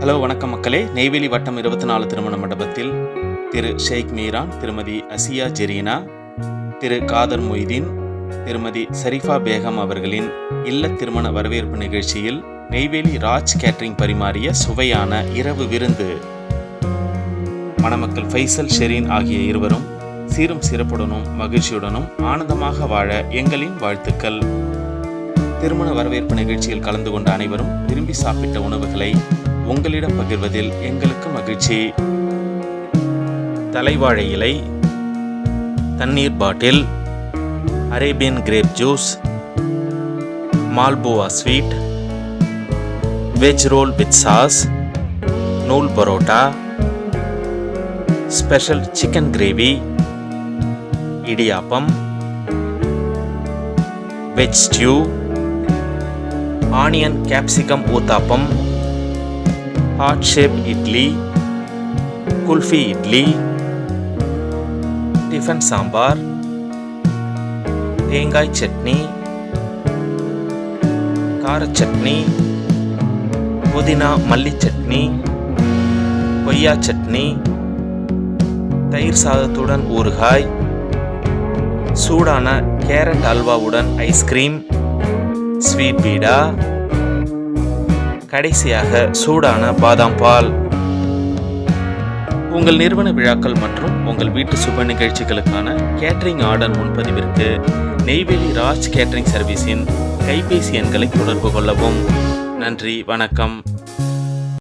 Hello வணக்கம் மக்களே. நெய்வேலி வட்டம் இருபத்தி நாலு திருமண மண்டபத்தில் திரு ஷேக் மீரான் திருமதி அசியா ஜெரீனா திரு காதர் மொய்தீன் திருமதி சரிஃபா பேகம் அவர்களின் இல்ல திருமண வரவேற்பு நிகழ்ச்சியில் நெய்வேலி ராஜ் கேட்ரிங் பரிமாறிய சுவையான இரவு விருந்து. மணமக்கள் ஃபைசல் ஷெரீன் ஆகிய இருவரும் சீரும் சிறப்புடனும் மகிழ்ச்சியுடனும் ஆனந்தமாக வாழ எங்களின் வாழ்த்துக்கள். திருமண வரவேற்பு நிகழ்ச்சியில் கலந்து கொண்ட அனைவரும் விரும்பி சாப்பிட்ட உணவுகளை உங்களிடம் பகிர்வதில் எங்களுக்கு மகிழ்ச்சி. தலைவாழை இலை தண்ணீர் bottle Arabian grape juice malpua sweet veg roll with sauce நூல் parotta special chicken gravy idiyappam veg stew onion capsicum uthappam heart shape idli kulfi idli tiffin sambar தேங்காய் சட்னி கார சட்னி புதினா மல்லி சட்னி கொய்யா சட்னி தயிர் சாதத்துடன் ஊறுகாய் சூடான கேரட் அல்வாவுடன் ஐஸ்கிரீம் ஸ்வீட் பீடா கடைசியாக சூடான பாதாம் பால். உங்கள் நிறுவன விழாக்கள் மற்றும் உங்கள் வீட்டு சுப நிகழ்ச்சிகளுக்கான கேட்டரிங் ஆர்டர் முன்பதிவிற்கு நெய்வேலி ராஜ் கேட்டரிங் சர்வீஸின் கைபேசி எண்களை தொடர்பு கொள்ளவும். நன்றி வணக்கம்.